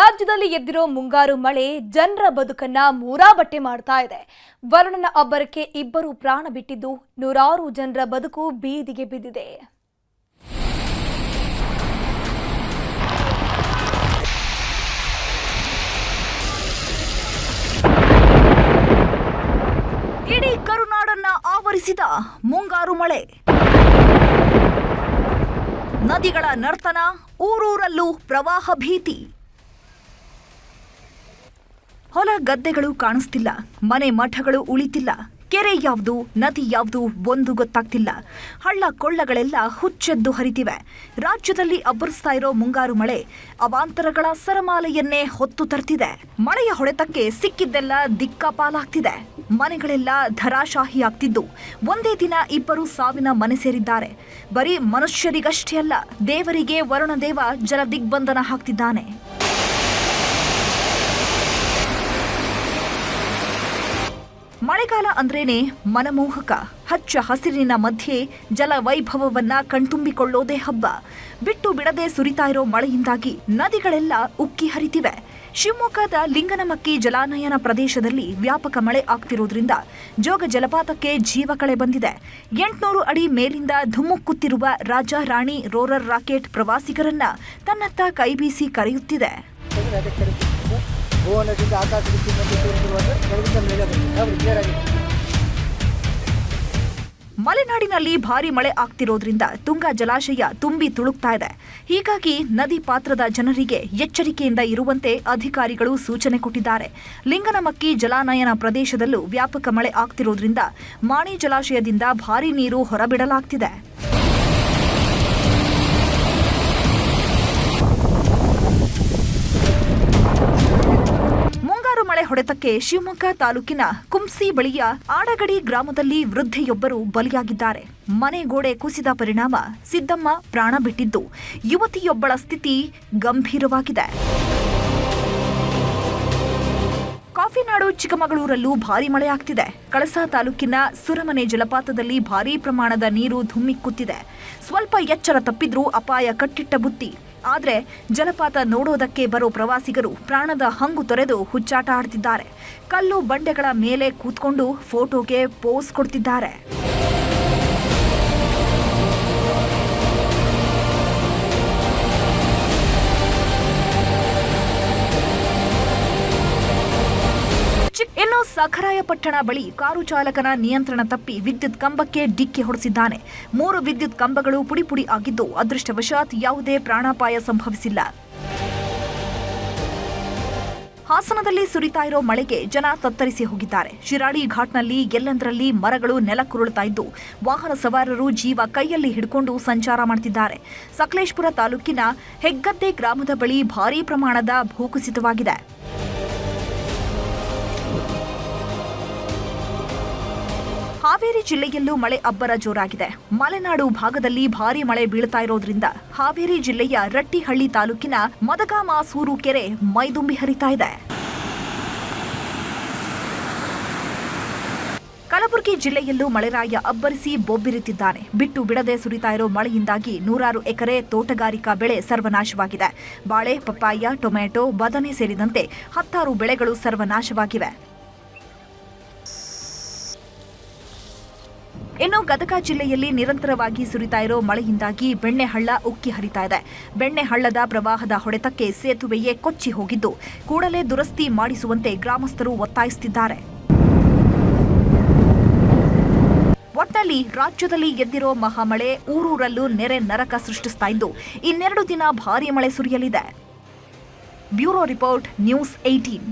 ರಾಜ್ಯದಲ್ಲಿ ಎದ್ದಿರೋ ಮುಂಗಾರು ಮಳೆ ಜನರ ಬದುಕನ್ನ ಮೂರಾ ಬಟ್ಟೆ ಮಾಡ್ತಾ ಇದೆ. ವರುಣನ ಅಬ್ಬರಕ್ಕೆ ಇಬ್ಬರು ಪ್ರಾಣ ಬಿಟ್ಟಿದ್ದು ನೂರಾರು ಜನರ ಬದುಕು ಬೀದಿಗೆ ಬಿದ್ದಿದೆ. ಇಡೀ ಕರುನಾಡನ್ನ ಆವರಿಸಿದ ಮುಂಗಾರು ಮಳೆ. ನದಿಗಳ ನರ್ತನ, ಊರೂರಲ್ಲೂ ಪ್ರವಾಹ ಭೀತಿ. ಹೊಲ ಗದ್ದೆಗಳು ಕಾಣಿಸ್ತಿಲ್ಲ, ಮನೆ ಮಠಗಳು ಉಳಿತಿಲ್ಲ, ಕೆರೆ ಯಾವುದು, ನದಿ ಯಾವುದು ಒಂದು ಗೊತ್ತಾಗ್ತಿಲ್ಲ. ಹಳ್ಳ ಕೊಳ್ಳಗಳೆಲ್ಲ ಹುಚ್ಚೆದ್ದು ಹರಿತಿವೆ. ರಾಜ್ಯದಲ್ಲಿ ಅಬ್ಬರಿಸ್ತಾ ಇರೋ ಮುಂಗಾರು ಮಳೆ ಅವಾಂತರಗಳ ಸರಮಾಲೆಯನ್ನೇ ಹೊತ್ತು ತರ್ತಿದೆ. ಮಳೆಯ ಹೊಡೆತಕ್ಕೆ ಸಿಕ್ಕಿದ್ದೆಲ್ಲ ದಿಕ್ಕಾಪಾಲಾಗ್ತಿದೆ. ಮನೆಗಳೆಲ್ಲ ಧರಾಶಾಹಿ ಆಗ್ತಿದ್ದು. ಒಂದೇ ದಿನ ಇಬ್ಬರು ಸಾವಿನ ಮನೆ ಸೇರಿದ್ದಾರೆ. ಬರೀ ಮನುಷ್ಯರಿಗಷ್ಟೇ ಅಲ್ಲ, ದೇವರಿಗೆ ವರುಣದೇವ ಜಲ ದಿಗ್ಬಂಧನ ಹಾಕ್ತಿದ್ದಾನೆ. ಮಳೆಗಾಲ ಅಂದ್ರೇನೆ ಮನಮೋಹಕ. ಹಚ್ಚ ಹಸಿರಿನ ಮಧ್ಯೆ ಜಲ ವೈಭವವನ್ನ ಕಣ್ತುಂಬಿಕೊಳ್ಳೋದೇ ಹಬ್ಬ. ಬಿಟ್ಟು ಬಿಡದೆ ಸುರಿತಾ ಇರೋ ಮಳೆಯಿಂದಾಗಿ ನದಿಗಳೆಲ್ಲ ಉಕ್ಕಿ ಹರಿತಿವೆ. ಶಿವಮೊಗ್ಗದ ಲಿಂಗನಮಕ್ಕಿ ಜಲಾನಯನ ಪ್ರದೇಶದಲ್ಲಿ ವ್ಯಾಪಕ ಮಳೆ ಆಗ್ತಿರೋದ್ರಿಂದ ಜೋಗ ಜಲಪಾತಕ್ಕೆ ಜೀವ ಕಳೆ ಬಂದಿದೆ. ಎಂಟ್ನೂರು ಅಡಿ ಮೇಲಿಂದ ಧುಮ್ಮುಕ್ಕುತ್ತಿರುವ ರಾಜ ರಾಣಿ ರೋರರ್ ರಾಕೆಟ್ ಪ್ರವಾಸಿಗರನ್ನ ತನ್ನತ್ತ ಕೈಬೀಸಿ ಕರೆಯುತ್ತಿದೆ. ಭುವನದಿಂದ ಆಗಿದೆ ಮಲೆನಾಡಿನಲ್ಲಿ ಭಾರಿ ಮಳೆ ಆಗ್ತಿರೋದ್ರಿಂದ ತುಂಗಾ ಜಲಾಶಯ ತುಂಬಿ ತುಳುಕ್ತಾ ಇದೆ. ಹೀಗಾಗಿ ನದಿ ಪಾತ್ರದ ಜನರಿಗೆ ಎಚ್ಚರಿಕೆಯಿಂದ ಇರುವಂತೆ ಅಧಿಕಾರಿಗಳು ಸೂಚನೆ ಕೊಟ್ಟಿದ್ದಾರೆ. ಲಿಂಗನಮಕ್ಕಿ ಜಲಾನಯನ ಪ್ರದೇಶದಲ್ಲೂ ವ್ಯಾಪಕ ಮಳೆ ಆಗ್ತಿರೋದ್ರಿಂದ ಮಾಣಿ ಜಲಾಶಯದಿಂದ ಭಾರಿ ನೀರು ಹೊರಬಿಡಲಾಗ್ತಿದೆ. ಹೊಡೆತಕ್ಕೆ ಶಿವಮೊಗ್ಗ ತಾಲೂಕಿನ ಕುಂಸಿ ಬಳಿಯ ಆಡಗಡಿ ಗ್ರಾಮದಲ್ಲಿ ವೃದ್ಧೆಯೊಬ್ಬರು ಬಲಿಯಾಗಿದ್ದಾರೆ. ಮನೆ ಗೋಡೆ ಕುಸಿದ ಪರಿಣಾಮ ಸಿದ್ದಮ್ಮ ಪ್ರಾಣ ಬಿಟ್ಟಿದ್ದು. ಯುವತಿಯೊಬ್ಬಳ ಸ್ಥಿತಿ ಗಂಭೀರವಾಗಿದೆ. ಕಾಫಿನಾಡು ಚಿಕ್ಕಮಗಳೂರಲ್ಲೂ ಭಾರಿ ಮಳೆಯಾಗ್ತಿದೆ. ಕಳಸಾ ತಾಲೂಕಿನ ಸುರಮನೆ ಜಲಪಾತದಲ್ಲಿ ಭಾರೀ ಪ್ರಮಾಣದ ನೀರು ಧುಮ್ಮಿಕ್ಕುತ್ತಿದೆ. ಸ್ವಲ್ಪ ಎಚ್ಚರ ತಪ್ಪಿದ್ರೂ ಅಪಾಯ ಕಟ್ಟಿಟ್ಟ ಬುತ್ತಿ. ಆದ್ರೆ ಜಲಪಾತ ನೋಡೋದಕ್ಕೆ ಬರೋ ಪ್ರವಾಸಿಗರು ಪ್ರಾಣದ ಹಂಗು ತೊರೆದು ಹುಚ್ಚಾಟ ಆಡ್ತಿದ್ದಾರೆ. ಕಲ್ಲು ಬಂಡೆಗಳ ಮೇಲೆ ಕೂತ್ಕೊಂಡು ಫೋಟೋಗೆ ಪೋಸ್ ಕೊಡ್ತಿದ್ದಾರೆ. ಸಖರಾಯಪಟ್ಟಣ ಬಳಿ ಕಾರು ಚಾಲಕನ ನಿಯಂತ್ರಣ ತಪ್ಪಿ ವಿದ್ಯುತ್ ಕಂಬಕ್ಕೆ ಡಿಕ್ಕಿ ಹೊಡೆಸಿದ್ದಾನೆ. ಮೂರು ವಿದ್ಯುತ್ ಕಂಬಗಳು ಪುಡಿಪುಡಿ ಪುಡಿ ಆಗಿದ್ದು ಅದೃಷ್ಟವಶಾತ್ ಯಾವುದೇ ಪ್ರಾಣಾಪಾಯ ಸಂಭವಿಸಿಲ್ಲ. ಹಾಸನದಲ್ಲಿ ಸುರಿತಾ ಇರೋ ಮಳೆಗೆ ಜನ ತತ್ತರಿಸಿ ಹೋಗಿದ್ದಾರೆ. ಶಿರಾಡಿ ಘಾಟ್ನಲ್ಲಿ ಎಲ್ಲೆಂದರಲ್ಲಿ ಮರಗಳು ನೆಲಕ್ಕುರುಳ್ತಾ ಇದ್ದು ವಾಹನ ಸವಾರರು ಜೀವ ಕೈಯಲ್ಲಿ ಹಿಡ್ಕೊಂಡು ಸಂಚಾರ ಮಾಡ್ತಿದ್ದಾರೆ. ಸಕಲೇಶ್ಪುರ ತಾಲೂಕಿನ ಹೆಗ್ಗದ್ದೆ ಗ್ರಾಮದ ಬಳಿ ಭಾರೀ ಪ್ರಮಾಣದ ಭೂಕುಸಿತವಾಗಿದೆ ಹಾವೇರಿ ಜಿಲ್ಲೆಯಲ್ಲೂ ಮಳೆ ಅಬ್ಬರ ಜೋರಾಗಿದೆ. ಮಲೆನಾಡು ಭಾಗದಲ್ಲಿ ಭಾರಿ ಮಳೆ ಬೀಳ್ತಾ ಇರೋದ್ರಿಂದ ಹಾವೇರಿ ಜಿಲ್ಲೆಯ ರಟ್ಟಿಹಳ್ಳಿ ತಾಲೂಕಿನ ಮದಗಾಮಾಸೂರು ಕೆರೆ ಮೈದುಂಬಿ ಹರಿತಾ ಇದೆ. ಕಲಬುರಗಿ ಜಿಲ್ಲೆಯಲ್ಲೂ ಮಳೆರಾಯ ಅಬ್ಬರಿಸಿ ಬೊಬ್ಬಿರುತ್ತಿದ್ದಾನೆ ಬಿಟ್ಟು ಬಿಡದೆ ಸುರಿತಾ ಇರೋ ಮಳೆಯಿಂದಾಗಿ ನೂರಾರು ಎಕರೆ ತೋಟಗಾರಿಕಾ ಬೆಳೆ ಸರ್ವನಾಶವಾಗಿದೆ. ಬಾಳೆ, ಪಪ್ಪಾಯ ಟೊಮೆಟೊ ಬದನೆ ಸೇರಿದಂತೆ ಹತ್ತಾರು ಬೆಳೆಗಳು ಸರ್ವನಾಶವಾಗಿವೆ. ಇನ್ನು ಗದಗ ಜಿಲ್ಲೆಯಲ್ಲಿ ನಿರಂತರವಾಗಿ ಸುರಿತಾ ಇರೋ ಮಳೆಯಿಂದಾಗಿ ಬೆಣ್ಣೆಹಳ್ಳ ಉಕ್ಕಿ ಹರಿತಾ ಇದೆ. ಬೆಣ್ಣೆಹಳ್ಳದ ಪ್ರವಾಹದ ಹೊಡೆತಕ್ಕೆ ಸೇತುವೆಯೇ ಕೊಚ್ಚಿ ಹೋಗಿದ್ದು. ಕೂಡಲೇ ದುರಸ್ತಿ ಮಾಡಿಸುವಂತೆ ಗ್ರಾಮಸ್ಥರು ಒತ್ತಾಯಿಸುತ್ತಿದ್ದಾರೆ. ಒಟ್ಟಲ್ಲಿ ರಾಜ್ಯದಲ್ಲಿ ಎದ್ದಿರೋ ಮಹಾಮಳೆ ಊರೂರಲ್ಲೂ ನೆರೆ ನರಕ ಸೃಷ್ಟಿಸ್ತಾ ಇದ್ದು, ಇನ್ನೆರಡು ದಿನ ಭಾರೀ ಮಳೆ ಸುರಿಯಲಿದೆ. Bureau report news eighteen